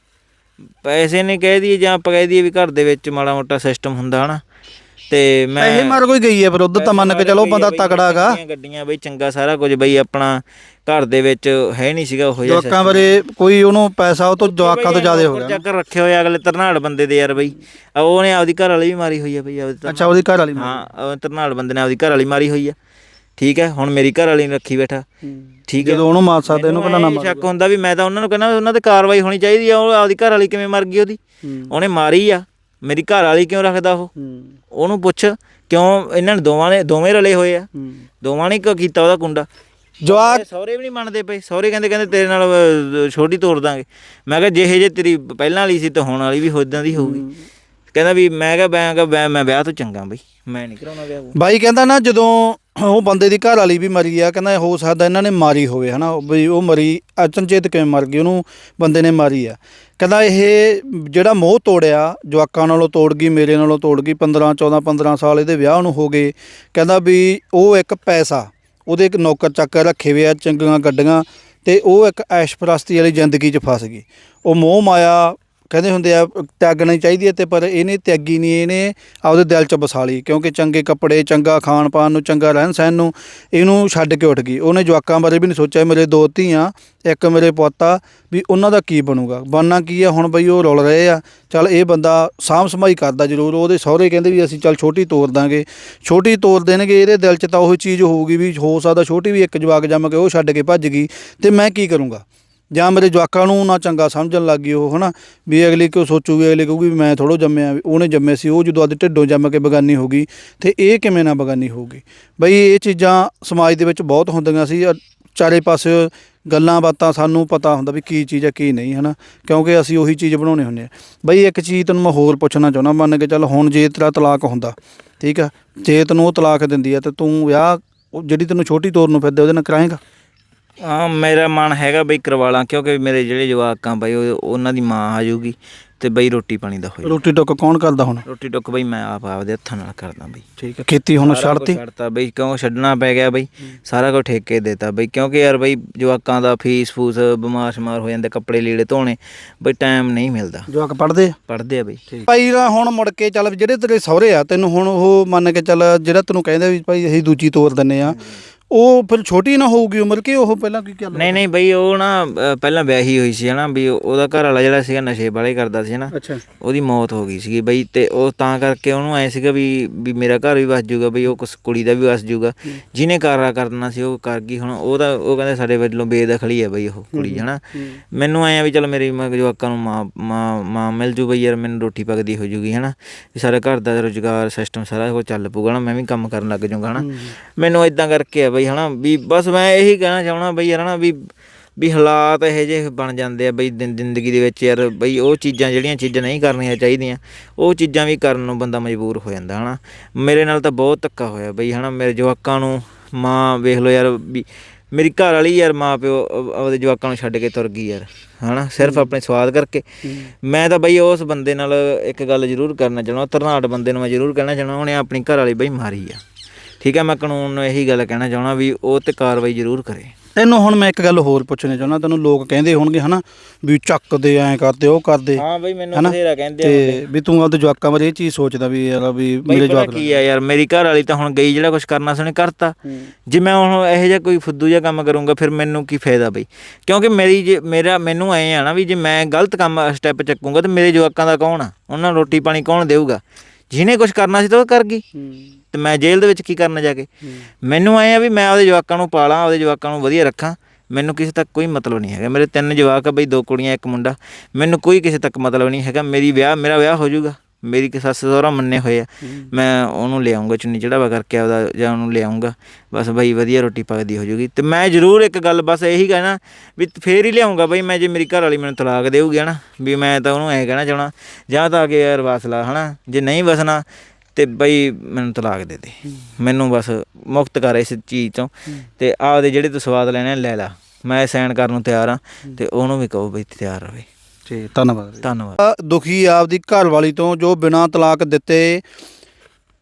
ਪੈਸੇ ਨੇ ਕਹਿ ਦਈਏ ਜਾਂ ਆਪਾਂ ਕਹਿ ਦਈਏ ਵੀ ਘਰ ਦੇ ਵਿੱਚ ਮਾੜਾ ਮੋਟਾ ਸਿਸਟਮ ਹੁੰਦਾ ਹਨਾ। ਤੇ ਮੈਂ ਪੈਸੇ ਮਾਰ ਕੋਈ ਗਈ ਹੈ ਪਰ ਉਧਰ ਤਾਂ ਮੰਨ ਕੇ ਚੱਲ ਬੰਦਾ ਤਕੜਾ ਹੈਗਾ ਗੱਡੀਆਂ- ਬਈ ਚੰਗਾ ਸਾਰਾ ਕੁਝ ਬਈ ਆਪਣਾ ਘਰ ਦੇ ਵਿੱਚ ਹੈ ਨਹੀਂ ਸੀਗਾ ਉਹ ਜਿਹਾ ਜਵਾਕਾਂ ਬਾਰੇ ਕੋਈ ਉਹਨੂੰ ਪੈਸਾ ਉਹ ਤੋਂ ਜਵਾਕਾਂ ਤੋਂ ਜ਼ਿਆਦਾ ਹੋ ਗਿਆ। ਚੱਕਰ ਰੱਖੇ ਹੋਏ ਅਗਲੇ ਤਰਨਾੜ ਬੰਦੇ ਦੇ ਯਾਰ ਬਈ। ਉਹਨੇ ਆਪਦੀ ਘਰ ਵਾਲੀ ਵੀ ਮਾਰੀ ਹੋਈ ਆ ਬਈ ਆਪਦੀ ਅੱਛਾ ਉਹਦੀ ਘਰ ਵਾਲੀ ਹਾਂ ਉਹ ਤਰਨਾੜ ਬੰਦੇ ਨੇ ਆਪਦੀ ਘਰ ਵਾਲੀ ਮਾਰੀ ਹੋਈ ਆ ਠੀਕ ਹੈ ਹੁਣ ਮੇਰੀ ਘਰ ਵਾਲੀ ਨੂੰ ਰੱਖੀ ਬੈਠਾ। ਠੀਕ ਹੈ। ਜਦੋਂ ਉਹਨੂੰ ਮਾਰ ਸਕਦੇ ਇਹਨੂੰ ਪਹਿਲਾਂ ਨਾ ਮੈਨੂੰ ਸ਼ੱਕ ਹੁੰਦਾ ਵੀ ਮੈਂ ਤਾਂ ਉਹਨਾਂ ਨੂੰ ਕਹਿੰਦਾ ਉਹਨਾਂ ਤੇ ਕਾਰਵਾਈ ਹੋਣੀ ਚਾਹੀਦੀ ਆ ਉਹ ਆਪਦੀ ਘਰ ਵਾਲੀ ਕਿਵੇਂ ਮਰ ਗਈ ਉਹਦੀ। ਉਹਨੇ ਮਾਰੀ ਆ। ਮੇਰੀ ਘਰ ਵਾਲੀ ਕਿਉਂ ਰੱਖਦਾ ਉਹ? ਉਹਨੂੰ ਪੁੱਛ ਕਿਉਂ ਇਹਨਾਂ ਨੇ ਦੋਵਾਂ ਨੇ ਦੋਵੇਂ ਰਲੇ ਹੋਏ ਆ? ਦੋਵਾਂ ਨੇ ਕਿਉਂ ਕੀਤਾ ਉਹਦਾ ਕੁੰਡਾ? ਜਵਾਕ ਸਹੁਰੇ ਵੀ ਨਹੀਂ ਮੰਨਦੇ ਪਏ। ਸਹੁਰੇ ਕਹਿੰਦੇ ਕਹਿੰਦੇ ਤੇਰੇ ਨਾਲ ਅਹ, ਛੋਟੀ ਤੋੜ ਦਾਂਗੇ। ਮੈਂ ਕਿਹਾ ਜਿਹੇ ਜੇ ਤੇਰੀ ਪਹਿਲਾਂ ਵਾਲੀ ਸੀ ਤਾਂ ਹੁਣ ਵਾਲੀ ਵੀ ਹੋਦਾਂ ਦੀ ਹੋਊਗੀ। ਕਹਿੰਦਾ ਵੀ ਮੈਂ ਕਿਹਾ ਮੈਂ ਕਿਹਾ ਮੈਂ- ਮੈਂ ਵਿਆਹ ਤੋਂ ਚੰਗਾ ਬਈ। ਮੈਂ ਨਹੀਂ ਕਰਾਉਣਾ ਵਿਆਹ ਬਾਈ ਕਹਿੰਦਾ ਨਾ ਜਦੋਂ ਉਹ ਬੰਦੇ ਦੀ ਘਰ ਵਾਲੀ ਵੀ ਮਰੀ ਆ ਕਹਿੰਦਾ ਹੋ ਸਕਦਾ ਇਹਨਾਂ ਨੇ ਮਾਰੀ ਹੋਵੇ ਹਨਾ? ਉਹ ਵੀ ਉਹ ਮਰੀ ਅਚਨਚੇਤ ਕਿਵੇਂ ਮਰ ਗਈ? ਉਹਨੂੰ ਬੰਦੇ ਨੇ ਮਾਰੀ ਆ। ਕਹਿੰਦਾ ਇਹ ਜਿਹੜਾ ਮੋਹ ਤੋੜਿਆ, ਜਵਾਕਾਂ ਨਾਲੋਂ ਤੋੜ ਗਈ, ਮੇਰੇ ਨਾਲੋਂ ਤੋੜ ਗਈ 15 14 15 ਸਾਲ ਇਹਦੇ ਵਿਆਹ ਨੂੰ ਹੋ ਗਏ। ਕਹਿੰਦਾ ਵੀ ਉਹ ਇੱਕ ਪੈਸਾ, ਉਹਦੇ ਇੱਕ ਨੌਕਰ ਚਾਕਰ ਰੱਖੇ ਹੋਏ ਆ, ਚੰਗੀਆਂ ਗੱਡੀਆਂ ਤੇ ਉਹ ਇੱਕ ਐਸ਼ਪ੍ਰਸਤੀ ਵਾਲੀ ਜ਼ਿੰਦਗੀ 'ਚ ਫਸ ਗਈ। ਉਹ ਮੋਹ ਮਾਇਆ ਕਹਿੰਦੇ ਹੁੰਦੇ ਆ ਤਿਆਗਣੀ ਚਾਹੀਦੀ ਹੈ ਤੇ ਪਰ ਇਹਨੇ ਤਿਆਗੀ ਨਹੀਂ ਇਹਨੇ ਆਪਦੇ ਦਿਲ 'ਚ ਵਸਾ ਲਈ, ਕਿਉਂਕਿ ਚੰਗੇ ਕੱਪੜੇ, ਚੰਗਾ ਖਾਣ ਪਾਣ ਨੂੰ, ਚੰਗਾ ਰਹਿਣ ਸਹਿਣ ਨੂੰ ਇਹਨੂੰ ਛੱਡ ਕੇ ਉੱਠ ਗਈ। ਉਹਨੇ ਜਵਾਕਾਂ ਬਾਰੇ ਵੀ ਨਹੀਂ ਸੋਚਿਆ, ਮੇਰੇ ਦੋ ਧੀਆਂ, ਇੱਕ ਮੇਰੇ ਪੋਤਾ, ਵੀ ਉਹਨਾਂ ਦਾ ਕੀ ਬਣੂਗਾ? ਬਣਨਾ ਕੀ ਆ? ਹੁਣ ਬਈ ਉਹ ਰੁਲ ਰਹੇ ਆ। ਚੱਲ ਇਹ ਬੰਦਾ ਸਾਂਭ ਸੰਭਾਈ ਕਰਦਾ ਜ਼ਰੂਰ, ਉਹਦੇ ਸਹੁਰੇ ਕਹਿੰਦੇ ਵੀ ਅਸੀਂ ਚੱਲ ਛੋਟੀ ਤੋਰ ਦਾਂਗੇ। ਛੋਟੀ ਤੋਰ ਦੇਣਗੇ, ਇਹਦੇ ਦਿਲ 'ਚ ਤਾਂ ਉਹ ਚੀਜ਼ ਹੋਊਗੀ ਵੀ ਹੋ ਸਕਦਾ, ਛੋਟੀ ਵੀ ਇੱਕ ਜਵਾਕ ਜੰਮ ਕੇ ਉਹ ਛੱਡ ਕੇ ਭੱਜ ਗਈ। ਤੇ ਮੈਂ ਕੀ ਕਰੂੰਗਾ? ਜਾਂ ਮੇਰੇ ਜਵਾਕਾਂ ਨੂੰ ਨਾ ਚੰਗਾ ਸਮਝਣ ਲੱਗ ਗਈ ਉਹ, ਹਨਾ? ਵੀ ਅਗਲੀ ਕਿਉਂ ਸੋਚੂਗੀ, ਅਗਲੀ ਕਹੂਗੀ ਵੀ ਮੈਂ ਥੋੜੋ ਜੰਮਿਆ, ਵੀ ਉਹਨੇ ਜੰਮੇ ਸੀ, ਉਹ ਜਦੋਂ ਅੱਜ ਢਿੱਡੋਂ ਜੰਮ ਕੇ ਬਗਾਨੀ ਹੋ ਗਈ, ਤੇ ਇਹ ਕਿਵੇਂ ਨਾ ਬਗਾਨੀ ਹੋਊਗੀ? ਬਈ ਇਹ ਚੀਜ਼ਾਂ ਸਮਾਜ ਦੇ ਵਿੱਚ ਬਹੁਤ ਹੁੰਦੀਆਂ ਸੀ ਚਾਰੇ ਪਾਸੇ ਗੱਲਾਂ ਬਾਤਾਂ ਸਾਨੂੰ ਪਤਾ ਹੁੰਦਾ ਵੀ ਕੀ ਚੀਜ਼ ਹੈ, ਕੀ ਨਹੀਂ, ਹਨਾ? ਕਿਉਂਕਿ ਅਸੀਂ ਉਹੀ ਚੀਜ਼ ਬਣਾਉਣੇ ਹੁੰਦੇ ਆ। ਬਈ ਇੱਕ ਚੀਜ਼ ਤੈਨੂੰ ਮੈਂ ਹੋਰ ਪੁੱਛਣਾ ਚਾਹੁੰਦਾ, ਮੰਨ ਕੇ ਚੱਲ ਹੁਣ ਜੇ ਤੇਰਾ ਤਲਾਕ ਹੁੰਦਾ, ਠੀਕ ਆ? ਜੇ ਤੈਨੂੰ ਉਹ ਤਲਾਕ ਦਿੰਦੀ ਆ, ਤੇ ਤੂੰ ਵਿਆਹ ਜਿਹੜੀ ਤੈਨੂੰ ਛੋਟੀ ਤੋਰ ਨੂੰ ਫਿਰਦੇ, ਉਹਦੇ ਨਾਲ ਕਰਾਏਗਾ? ਹਾਂ ਮੇਰਾ ਮਨ ਹੈਗਾ ਬਈ ਕਰਵਾ ਲਾਂ ਕਿਉਂਕਿ ਮੇਰੇ ਜਿਹੜੇ ਜਵਾਕਾਂ ਬਈ ਉਹ- ਉਹਨਾਂ ਦੀ ਮਾਂ ਆ ਜਾਊਗੀ ਤੇ ਬਈ ਰੋਟੀ ਪਾਣੀ ਦਾ ਹੋਏ ਰੋਟੀ ਟੁੱਕ ਕੌਣ ਕਰਦਾ ਹੁਣ? ਰੋਟੀ ਟੁੱਕ ਬਈ ਮੈਂ ਆਪ ਆਪਦੇ ਹੱਥਾਂ ਨਾਲ ਕਰਦਾ ਬਈ। ਠੀਕ ਹੈ ਖੇਤੀ ਹੁਣ ਸਾਰਾ ਕੁਛ ਛੱਡਤੀ? ਛੱਡਤਾ ਬਈ ਕਿਉਂ ਛੱਡਣਾ ਪੈ ਗਿਆ ਬਈ? ਸਾਰਾ ਕੁਝ ਠੇਕੇ ਦੇਤਾ ਬਈ ਕਿਉਂਕਿ ਯਾਰ ਬਈ ਜਵਾਕਾਂ ਦਾ ਫੀਸ ਫੂਸ ਬਿਮਾਰ ਸ਼ਮਾਰ ਹੋ ਜਾਂਦੇ ਕੱਪੜੇ ਲੀੜੇ ਧੋਣੇ ਬਈ ਟਾਈਮ ਨਹੀਂ ਮਿਲਦਾ। ਜਵਾਕ ਪੜਦੇ ਆ? ਪੜਦੇ ਆ ਬਈ। ਭਾਈ ਨਾ ਹੁਣ ਮੁੜ ਕੇ ਚੱਲ ਜਿਹੜੇ ਤੇਰੇ ਸਹੁਰੇ ਆ ਤੈਨੂੰ ਹੁਣ ਉਹ ਮੰਨ ਕੇ ਚੱਲ ਜਿਹੜਾ ਤੈਨੂੰ ਕਹਿੰਦੇ ਵੀ ਭਾਈ ਅਸੀਂ ਦੂਜੀ ਤੋਰ ਦਿੰਨੇ ਆ ਉਹ ਫਿਰ ਛੋਟੀ ਨਾ ਹੋਊਗੀ ਉਮਰ ਕਿ ਉਹ ਪਹਿਲਾਂ ਕੀ ਗੱਲ ਨਹੀਂ ਨਹੀਂ ਬਈ ਉਹ ਨਾ ਅ, ਪਹਿਲਾਂ ਵਿਆਹੀ ਹੋਈ ਸੀ ਹਨਾ ਵੀ ਉਹਦਾ ਘਰ ਵਾਲਾ ਜਿਹੜਾ ਸੀਗਾ ਨਸ਼ੇ ਵਾਲੇ ਕਰਦਾ ਸੀ ਹਨਾ। ਅੱਛਾ। ਉਹਦੀ ਮੌਤ ਹੋ ਗਈ ਸੀਗੀ ਬਈ ਤੇ ਉਹ ਤਾਂ ਕਰਕੇ ਉਹਨੂੰ ਐ ਸੀਗਾ ਵੀ ਵੀ ਮੇਰਾ ਘਰ ਵੀ ਵਸ ਜਾਊਗਾ ਬਈ ਉਹ ਕੁਸ ਕੁੜੀ ਦਾ ਵੀ ਵਸ ਜਾਊਗਾ। ਜਿਹਨੇ ਕਾਰਾ ਕਰਨਾ ਸੀ ਉਹ ਕਰ ਗਈ ਹੁਣ ਉਹਦਾ ਉਹ ਕਹਿੰਦੇ ਸਾਡੇ ਵੱਲੋਂ ਬੇਦਖਲੀ ਹੈ ਬਈ ਉਹ ਕੁੜੀ ਹਨਾ। ਮੈਨੂੰ ਐ ਆ ਵੀ ਚਲ ਮੇਰੀ ਮਾਂ ਜਵਾਕਾਂ ਨੂੰ ਮਾਂ ਮਾਂ ਮਾਂ ਮਿਲ ਜੂ ਬਈ ਯਾਰ ਮੈਨੂੰ ਰੋਟੀ ਪੱਕਦੀ ਹੋ ਜੂਗੀ ਹਨਾ। ਵੀ ਸਾਰੇ ਘਰ ਦਾ ਰੁਜ਼ਗਾਰ ਸਿਸਟਮ ਸਾਰਾ ਕੁਝ ਚੱਲ ਪੂਗਾ ਨਾ ਮੈਂ ਵੀ ਕੰਮ ਕਰਨ ਲੱਗ ਜਾਊਗਾ ਹਨਾ। ਮੈਨੂੰ ਇਦਾਂ ਕਰਕੇ ਆ ਬਈ ਹਨਾ ਵੀ ਬਸ ਮੈਂ ਇਹੀ ਕਹਿਣਾ ਚਾਹਣਾ ਬਈ ਯਾਰ ਹਨਾ ਵੀ ਵੀ ਹਾਲਾਤ ਇਹੋ ਜਿਹੇ ਬਣ ਜਾਂਦੇ ਆ ਬਈ ਜ਼ਿੰਦਗੀ ਦੇ ਵਿੱਚ ਯਾਰ ਬਈ ਉਹ ਚੀਜ਼ਾਂ ਜਿਹੜੀਆਂ ਚੀਜ਼ਾਂ ਨਹੀਂ ਕਰਨੀਆਂ ਚਾਹੀਦੀਆਂ ਉਹ ਚੀਜ਼ਾਂ ਵੀ ਕਰਨ ਨੂੰ ਬੰਦਾ ਮਜਬੂਰ ਹੋ ਜਾਂਦਾ ਹਨਾ। ਮੇਰੇ ਨਾਲ ਤਾਂ ਬਹੁਤ ਧੱਕਾ ਹੋਇਆ ਬਈ ਹਨਾ ਮੇਰੇ ਜਵਾਕਾਂ ਨੂੰ ਮਾਂ ਵੇਖ ਲਓ ਯਾਰ ਵੀ ਮੇਰੀ ਘਰ ਵਾਲੀ ਯਾਰ ਮਾਂ ਪਿਓ ਆਪਦੇ ਜਵਾਕਾਂ ਨੂੰ ਛੱਡ ਕੇ ਤੁਰ ਗਈ ਯਾਰ ਹਨਾ ਸਿਰਫ ਆਪਣੇ ਸਵਾਦ ਕਰਕੇ। ਮੈਂ ਤਾਂ ਬਈ ਉਸ ਬੰਦੇ ਨਾਲ ਇੱਕ ਗੱਲ ਜ਼ਰੂਰ ਕਰਨਾ ਚਾਹੁੰਦਾ ਤਰਨਾਟ ਬੰਦੇ ਨੂੰ ਮੈਂ ਜ਼ਰੂਰ ਕਹਿਣਾ ਚਾਹੁੰਦਾ ਉਹਨੇ ਆਪਣੀ ਘਰ ਵਾਲੀ ਬਈ ਮਾਰੀ ਆ। ਠੀਕ ਹੈ ਮੈਂ ਕਾਨੂੰਨ ਨੂੰ ਇਹੀ ਗੱਲ ਕਹਿਣਾ ਚਾਹੁੰਦਾ ਵੀ ਉਹ ਤੇ ਕਾਰਵਾਈ ਜ਼ਰੂਰ ਕਰੇ। ਤੈਨੂੰ ਹੁਣ ਮੈਂ ਇੱਕ ਗੱਲ ਹੋਰ ਪੁੱਛਣੀ ਚਾਹੁੰਦਾ ਤੈਨੂੰ ਲੋਕ ਕਹਿੰਦੇ ਹੋਣਗੇ ਹਨਾ ਵੀ ਚੱਕਦੇ ਐਂ ਕਰਦੇ ਉਹ ਕਰਦੇ ਹਾਂ ਬਈ ਮੈਨੂੰ ਹਨਾ? ਬਥੇਰਾ ਕਹਿੰਦੇ ਆ ਤੇ ਵੀ ਤੂੰ ਆਪਦੇ ਜਵਾਕਾਂ ਬਾਰੇ ਇਹ ਚੀਜ਼ ਸੋਚਦਾ ਵੀ ਯਾਰ ਵੀ ਮੇਰੇ ਜਵਾਕ ਕੀ ਆ ਯਾਰ ਮੇਰੀ ਘਰ ਵਾਲੀ ਤਾਂ ਹੁਣ ਗਈ ਜਿਹੜਾ ਕੁਝ ਕਰਨਾ ਸੀ ਉਹਨੇ ਕਰਤਾ ਜੇ ਮੈਂ ਹੁਣ ਇਹੋ ਜਿਹਾ ਕੋਈ ਫੁੱਦੂ ਜਿਹਾ ਕੰਮ ਕਰੂੰਗਾ ਫਿਰ ਮੈਨੂੰ ਕੀ ਫਾਇਦਾ ਬਈ? ਕਿਉਂਕਿ ਮੇਰੀ ਜੇ ਮੇਰਾ ਮੈਨੂੰ ਐ ਆ ਨਾ ਵੀ ਜੇ ਮੈਂ ਗਲਤ ਕੰਮ ਸਟੈਪ ਚੱਕੂੰਗਾ ਤੇ ਮੇਰੇ ਜਵਾਕਾਂ ਦਾ ਕੌਣ ਆ? ਉਹਨਾਂ ਨੂੰ ਰੋਟੀ ਪਾਣੀ ਕੌਣ ਦੇਊਗਾ? ਜਿਹਨੇ ਕੁਝ ਕਰਨਾ ਸੀ ਤਾਂ ਉਹ ਕਰ ਗਈ। ਤੇ ਮੈਂ ਜੇਲ੍ਹ ਦੇ ਵਿੱਚ ਕੀ ਕਰਨ ਜਾ ਕੇ? ਮੈਨੂੰ ਐ ਆ ਵੀ ਮੈਂ ਆਪਦੇ ਜਵਾਕਾਂ ਨੂੰ ਪਾਲਾਂ ਆਪਦੇ ਜਵਾਕਾਂ ਨੂੰ ਵਧੀਆ ਰੱਖਾਂ। ਮੈਨੂੰ ਕਿਸੇ ਤੱਕ ਕੋਈ ਮਤਲਬ ਨਹੀਂ ਹੈਗਾ। ਮੇਰੇ ਤਿੰਨ ਜਵਾਕ ਆ ਬਈ ਦੋ ਕੁੜੀਆਂ ਇੱਕ ਮੁੰਡਾ। ਮੈਨੂੰ ਕੋਈ ਕਿਸੇ ਤੱਕ ਮਤਲਬ ਨਹੀਂ ਹੈਗਾ। ਮੇਰੀ ਵਿਆਹ ਮੇਰਾ ਵਿਆਹ ਹੋ ਜਾਊਗਾ। ਮੇਰੀ ਕਿ ਸੱਸ ਸਹੁਰਾ ਮੰਨੇ ਹੋਏ ਆ। ਮੈਂ ਉਹਨੂੰ ਲਿਆਉਂਗਾ ਚੁੰਨੀ ਚੜਾਵਾ ਕਰਕੇ ਆਪਦਾ ਜਾਂ ਉਹਨੂੰ ਲਿਆਉਂਗਾ ਬਸ ਬਈ ਵਧੀਆ ਰੋਟੀ ਪੱਕਦੀ ਹੋ ਜਾਊਗੀ। ਤੇ ਮੈਂ ਜ਼ਰੂਰ ਇੱਕ ਗੱਲ ਬਸ ਇਹੀ ਕਹਿਣਾ ਵੀ ਫੇਰ ਹੀ ਲਿਆਉਂਗਾ ਬਈ। ਮੈਂ ਜੇ ਮੇਰੀ ਘਰ ਵਾਲੀ ਮੈਨੂੰ ਤਲਾਕ ਦੇਊਗੀ ਹਨਾ ਵੀ ਮੈਂ ਤਾਂ ਉਹਨੂੰ ਐ ਕਹਿਣਾ ਚਾਹਣਾ ਜਾਂ ਤਾਂ ਆ ਕੇ ਯਾਰ ਵਸਲਾ ਹਨਾ। ਜੇ ਨਹੀਂ ਵਸਣਾ ਤੇ ਬਈ ਮੈਨੂੰ ਤਲਾਕ ਦੇ ਦੇ। ਮੈਨੂੰ ਬਸ ਮੁਕਤ ਕਰ ਇਸ ਚੀਜ਼ ਤੋਂ ਤੇ ਆਪਦੇ ਜਿਹੜੇ ਤੂੰ ਸਵਾਦ ਲੈਣੇ ਲੈ ਲੈ। ਮੈਂ ਸਾਈਨ ਕਰਨ ਨੂੰ ਤਿਆਰ ਆ ਤੇ ਉਹਨੂੰ ਵੀ ਕਹੋ ਬਈ ਤਿਆਰ ਰਵੇ। ਠੀਕ ਧੰਨਵਾਦ ਧੰਨਵਾਦ। ਆ, ਦੁਖੀ ਆਪਦੀ ਘਰ ਵਾਲੀ ਤੋਂ ਜੋ ਬਿਨਾਂ ਤਲਾਕ ਦਿੱਤੇ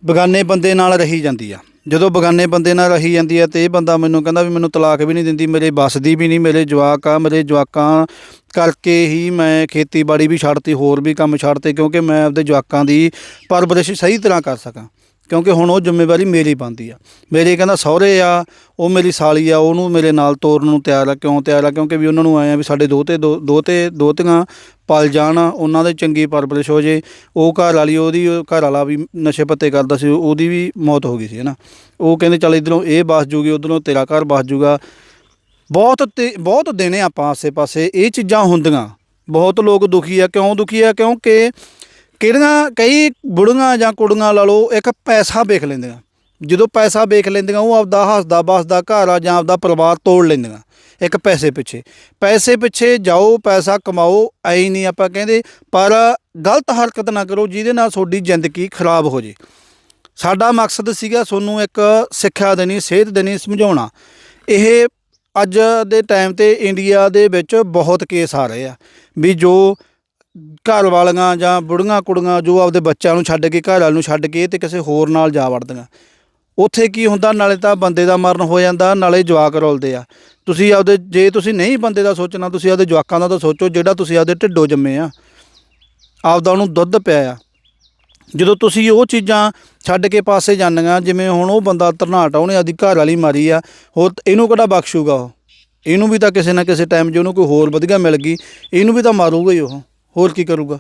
ਬਗਾਨੇ ਬੰਦੇ ਨਾਲ ਰਹੀ ਜਾਂਦੀ ਆ। ਜਦੋਂ ਬਗਾਨੇ ਬੰਦੇ ਨਾਲ ਰਹੀ ਜਾਂਦੀ ਆ ਤੇ ਇਹ ਬੰਦਾ ਮੈਨੂੰ ਕਹਿੰਦਾ ਵੀ ਮੈਨੂੰ ਤਲਾਕ ਵੀ ਨਹੀਂ ਦਿੰਦੀ, ਮੇਰੇ ਬਸ ਦੀ ਵੀ ਨਹੀਂ, ਮੇਰੇ ਜਵਾਕ ਆ, ਮੇਰੇ ਜਵਾਕਾਂ ਕਰਕੇ ਹੀ ਮੈਂ ਖੇਤੀਬਾੜੀ ਵੀ ਛੱਡਤੀ, ਹੋਰ ਵੀ ਕੰਮ ਛੱਡਤੇ ਕਿਉਂਕਿ ਮੈਂ ਆਪਦੇ ਜਵਾਕਾਂ ਦੀ ਪਰਵਰਿਸ਼ ਸਹੀ ਤਰ੍ਹਾਂ ਕਰ ਸਕਾਂ। ਕਿਉਂਕਿ ਹੁਣ ਉਹ ਜ਼ਿੰਮੇਵਾਰੀ ਮੇਰੀ ਬਣਦੀ ਆ। ਮੇਰੇ ਕਹਿੰਦਾ ਸਹੁਰੇ ਆ, ਉਹ ਮੇਰੀ ਸਾਲੀ ਆ, ਉਹਨੂੰ ਮੇਰੇ ਨਾਲ ਤੋਰਨ ਨੂੰ ਤਿਆਰ ਆ। ਕਿਉਂ ਤਿਆਰ ਆ? ਕਿਉਂਕਿ ਵੀ ਉਹਨਾਂ ਨੂੰ ਆਏ ਆ ਵੀ ਸਾਡੇ ਦੋਤੇ ਦੋ- ਦੋਤੇ, ਦੋਤੀਆਂ ਪਲ ਜਾਣ, ਉਹਨਾਂ ਦੇ ਚੰਗੀ ਪਰਵਰਿਸ਼ ਹੋ ਜੇ। ਉਹ ਘਰ ਵਾਲੀ ਉਹਦੀ, ਘਰ ਵਾਲਾ ਵੀ ਨਸ਼ੇ ਪੱਤੇ ਕਰਦਾ ਸੀ, ਉਹਦੀ ਵੀ ਮੌਤ ਹੋ ਗਈ ਸੀ, ਹਨਾ। ਉਹ ਕਹਿੰਦੇ, ਚੱਲ ਇਧਰੋਂ ਇਹ ਬਸ ਜੂਗੀ, ਉਧਰੋਂ ਤੇਰਾ ਘਰ ਬਸ ਜੂਗਾ। ਬਹੁਤ ਤੇ, ਬਹੁਤ ਦਿਨੇ ਆਪਾਂ ਆਸੇ-ਪਾਸੇ, ਇਹ ਚੀਜ਼ਾਂ ਹੁੰਦੀਆਂ। ਬਹੁਤ ਲੋਕ ਦੁਖੀ ਆ। ਕਿਉਂ ਦੁਖੀ ਆ? ਕਿਉਂਕਿ ਕਿਹੜੀਆਂ, ਕਈ ਬੁੜੀਆਂ ਜਾਂ ਕੁੜੀਆਂ ਲਾ ਲਓ, ਇੱਕ ਪੈਸਾ ਵੇਖ ਲੈਂਦੀਆਂ। ਜਦੋਂ ਪੈਸਾ ਵੇਖ ਲੈਂਦੀਆਂ, ਉਹ ਆਪਦਾ ਹੱਸਦਾ, ਬਸਦਾ ਘਰ ਆ ਜਾਂ ਆਪਦਾ ਪਰਿਵਾਰ ਤੋੜ ਲੈਂਦੀਆਂ, ਇੱਕ ਪੈਸੇ ਪਿੱਛੇ। ਪੈਸੇ ਪਿੱਛੇ ਜਾਓ, ਪੈਸਾ ਕਮਾਓ, ਐ ਨਹੀਂ ਆਪਾਂ ਕਹਿੰਦੇ, ਪਰ ਗਲਤ ਹਰਕਤ ਨਾ ਕਰੋ, ਜਿਹਦੇ ਨਾਲ ਤੁਹਾਡੀ ਜ਼ਿੰਦਗੀ ਖਰਾਬ ਹੋ ਜੇ। ਸਾਡਾ ਮਕਸਦ ਸੀਗਾ ਤੁਹਾਨੂੰ ਇੱਕ ਸਿੱਖਿਆ ਦੇਣੀ ਸੇਧ ਦੇਣੀ, ਸਮਝਾਉਣਾ। ਇਹ ਅੱਜ ਦੇ ਟਾਈਮ ਤੇ ਇੰਡੀਆ ਦੇ ਵਿੱਚ ਬਹੁਤ ਕੇਸ ਆ ਰਹੇ ਆ, ਵੀ ਜੋ ਘਰ ਵਾਲੀਆਂ ਜਾਂ ਬੁੜੀਆਂ ਕੁੜੀਆਂ ਜੋ ਆਪਦੇ ਬੱਚਿਆਂ ਨੂੰ ਛੱਡ ਕੇ ਘਰ ਵਾਲ ਨੂੰ ਛੱਡ ਕੇ ਤੇ ਕਿਸੇ ਹੋਰ ਨਾਲ ਜਾ ਵੜਦੀਆਂ। ਉੱਥੇ ਕੀ ਹੁੰਦਾ, ਨਾਲੇ ਤਾਂ ਬੰਦੇ ਦਾ ਮਰਨ ਹੋ ਜਾਂਦਾ, ਨਾਲੇ ਜਵਾਕ ਰੁਲਦੇ ਆ। ਤੁਸੀਂ ਆਪਦੇ, ਜੇ ਤੁਸੀਂ ਨਹੀਂ ਬੰਦੇ ਦਾ ਸੋਚਣਾ, ਤੁਸੀਂ ਆਪਦੇ ਜਵਾਕਾਂ ਦਾ ਤਾਂ ਸੋਚੋ, ਜਿਹੜਾ ਤੁਸੀਂ ਆਪਦੇ ਢਿੱਡੋਂ ਜੰਮੇ ਆ। ਆਪਦਾ ਉਹਨੂੰ ਦੁੱਧ ਪਿਆ ਆ ਜਦੋਂ ਤੁਸੀਂ ਉਹ ਚੀਜ਼ਾਂ ਛੱਡ ਕੇ ਪਾਸੇ ਜਾਂਦੀਆਂ, ਜਿਵੇਂ ਹੁਣ ਉਹ ਬੰਦਾ ਧਰਨਾਟ ਆ, ਉਹਨੇ ਆਦੀ ਘਰ ਵਾਲੀ ਮਾਰੀ ਆ, ਹੋਰ ਇਹਨੂੰ ਕਿਹੜਾ ਬਖਸ਼ੂਗਾ ਉਹ? ਇਹਨੂੰ ਵੀ ਤਾਂ ਕਿਸੇ ਨਾ ਕਿਸੇ ਟਾਈਮ ਜੇ ਉਹਨੂੰ ਕੋਈ ਹੋਰ ਵਧੀਆ ਮਿਲ ਗਈ, ਇਹਨੂੰ ਵੀ ਤਾਂ ਮਾਰੂਗਾ ਹੀ ਉਹ। ਹੋਰ ਕੀ ਕਰੂਗਾ?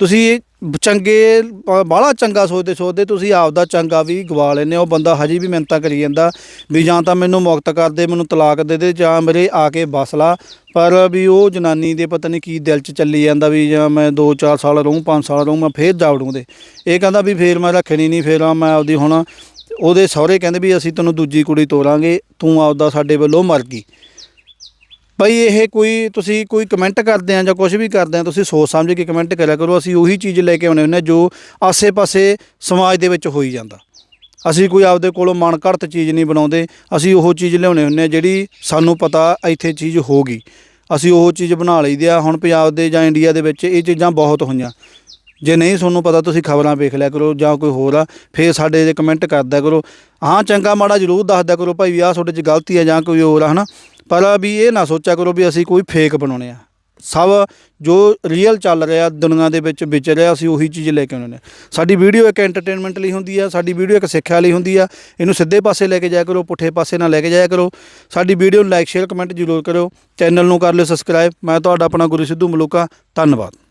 ਤੁਸੀਂ ਇਹ ਚੰਗੇ ਬਾਹਲਾ ਚੰਗਾ ਸੋਚਦੇ ਸੋਚਦੇ ਤੁਸੀਂ ਆਪਦਾ ਚੰਗਾ ਵੀ ਗਵਾ ਲੈਂਦੇ ਹੋ। ਉਹ ਬੰਦਾ ਹਜੇ ਵੀ ਮਿਹਨਤਾਂ ਕਰੀ ਜਾਂਦਾ ਵੀ ਜਾਂ ਤਾਂ ਮੈਨੂੰ ਮੁਕਤ ਕਰ ਦੇ, ਮੈਨੂੰ ਤਲਾਕ ਦੇ ਦੇ ਜਾਂ ਮੇਰੇ ਆ ਕੇ ਬਸ ਲਾ। ਪਰ ਵੀ ਉਹ ਜਨਾਨੀ ਦੇ ਪਤਾ ਨਹੀਂ ਕੀ ਦਿਲ 'ਚ ਚੱਲੀ ਜਾਂਦਾ ਵੀ ਜਾਂ ਮੈਂ 2-4 ਸਾਲ ਰਹੂੰ 5 ਸਾਲ ਰਹੂੰ, ਮੈਂ ਫੇਰ ਜਾਵੜੂੰ ਦੇ। ਇਹ ਕਹਿੰਦਾ ਵੀ ਫੇਰ ਮੈਂ ਰੱਖਣੀ ਨਹੀਂ ਫੇਰ ਮੈਂ ਆਪਦੀ ਹੁਣ ਉਹਦੇ ਸਹੁਰੇ ਕਹਿੰਦੇ ਵੀ ਅਸੀਂ ਤੈਨੂੰ ਦੂਜੀ ਕੁੜੀ ਤੋਰਾਂਗੇ, ਤੂੰ ਆਪਦਾ ਸਾਡੇ ਵੱਲੋਂ ਮਰ ਗਈ। ਬਈ ਇਹ ਕੋਈ, ਤੁਸੀਂ ਕੋਈ ਕਮੈਂਟ ਕਰਦੇ ਆ ਜਾਂ ਕੁਝ ਵੀ ਕਰਦੇ ਆ, ਤੁਸੀਂ ਸੋਚ ਸਮਝ ਕੇ ਕਮੈਂਟ ਕਰਿਆ ਕਰੋ, ਅਸੀਂ ਉਹੀ ਚੀਜ਼ ਲੈ ਕੇ ਆਉਣੇ ਹੁੰਦੇ ਹਾਂ ਜੋ ਆਸੇ-ਪਾਸੇ ਸਮਾਜ ਦੇ ਵਿੱਚ ਹੋਈ ਜਾਂਦਾ। ਅਸੀਂ ਕੋਈ ਆਪਦੇ ਕੋਲੋਂ ਮਨ ਘੜਤ ਚੀਜ਼ ਨਹੀਂ ਬਣਾਉਂਦੇ, ਅਸੀਂ ਉਹ ਚੀਜ਼ ਲਿਆਉਣੇ ਹੁੰਦੇ ਹਾਂ ਜਿਹੜੀ ਸਾਨੂੰ ਪਤਾ ਇੱਥੇ ਚੀਜ਼ ਹੋਗੀ ਅਸੀਂ ਉਹ ਚੀਜ਼ ਬਣਾ ਲਈਦੀ ਆ, ਹੁਣ ਪੰਜਾਬ ਦੇ ਜਾਂ ਇੰਡੀਆ ਦੇ ਵਿੱਚ ਇਹ ਚੀਜ਼ਾਂ ਬਹੁਤ ਹੋਈਆਂ। ਜੇ ਨਹੀਂ ਤੁਹਾਨੂੰ ਪਤਾ, ਤੁਸੀਂ ਖਬਰਾਂ ਵੇਖ ਲਿਆ ਕਰੋ ਜਾਂ ਕੋਈ ਹੋਰ ਆ, ਫੇਰ ਸਾਡੇ ਦੇ ਕਮੈਂਟ ਕਰਦਿਆ ਕਰੋ। ਹਾਂ, ਚੰਗਾ ਮਾੜਾ ਜ਼ਰੂਰ ਦੱਸ ਕਰੋ ਭਾਈ ਵੀ ਆਹ ਤੁਹਾਡੇ 'ਚ ਗਲਤੀ ਆ ਜਾਂ ਕੋਈ ਹੋਰ ਆ, ਹਨਾ? ਪਰ ਵੀ ਇਹ ਨਾ ਸੋਚਿਆ ਕਰੋ ਵੀ ਅਸੀਂ ਕੋਈ ਫੇਕ ਬਣਾਉਣੇ ਆ। ਸਭ ਜੋ ਰੀਅਲ ਚੱਲ ਰਿਹਾ ਦੁਨੀਆ ਦੇ ਵਿੱਚ ਵਿਚ ਰਿਹਾ, ਅਸੀਂ ਉਹੀ ਚੀਜ਼ ਲੈ ਕੇ ਆਉਂਦੇ ਨੇ। ਸਾਡੀ ਵੀਡੀਓ ਇੱਕ ਐਂਟਰਟੇਨਮੈਂਟ ਲਈ ਹੁੰਦੀ ਆ, ਸਾਡੀ ਵੀਡੀਓ ਇੱਕ ਸਿੱਖਿਆ ਲਈ ਹੁੰਦੀ ਆ। ਇਹਨੂੰ ਸਿੱਧੇ ਪਾਸੇ ਲੈ ਕੇ ਜਾਇਆ ਕਰੋ, ਪੁੱਠੇ ਪਾਸੇ ਨਾ ਲੈ ਕੇ ਜਾਇਆ ਕਰੋ। ਸਾਡੀ ਵੀਡੀਓ ਨੂੰ ਲਾਈਕ ਸ਼ੇਅਰ ਕਮੈਂਟ ਜ਼ਰੂਰ ਕਰੋ ਚੈਨਲ ਨੂੰ ਕਰ ਲਿਓ ਸਬਸਕ੍ਰਾਈਬ ਮੈਂ ਤੁਹਾਡਾ ਆਪਣਾ ਗੁਰੂ ਸਿੱਧੂ ਮਲੂਕਾ। ਧੰਨਵਾਦ।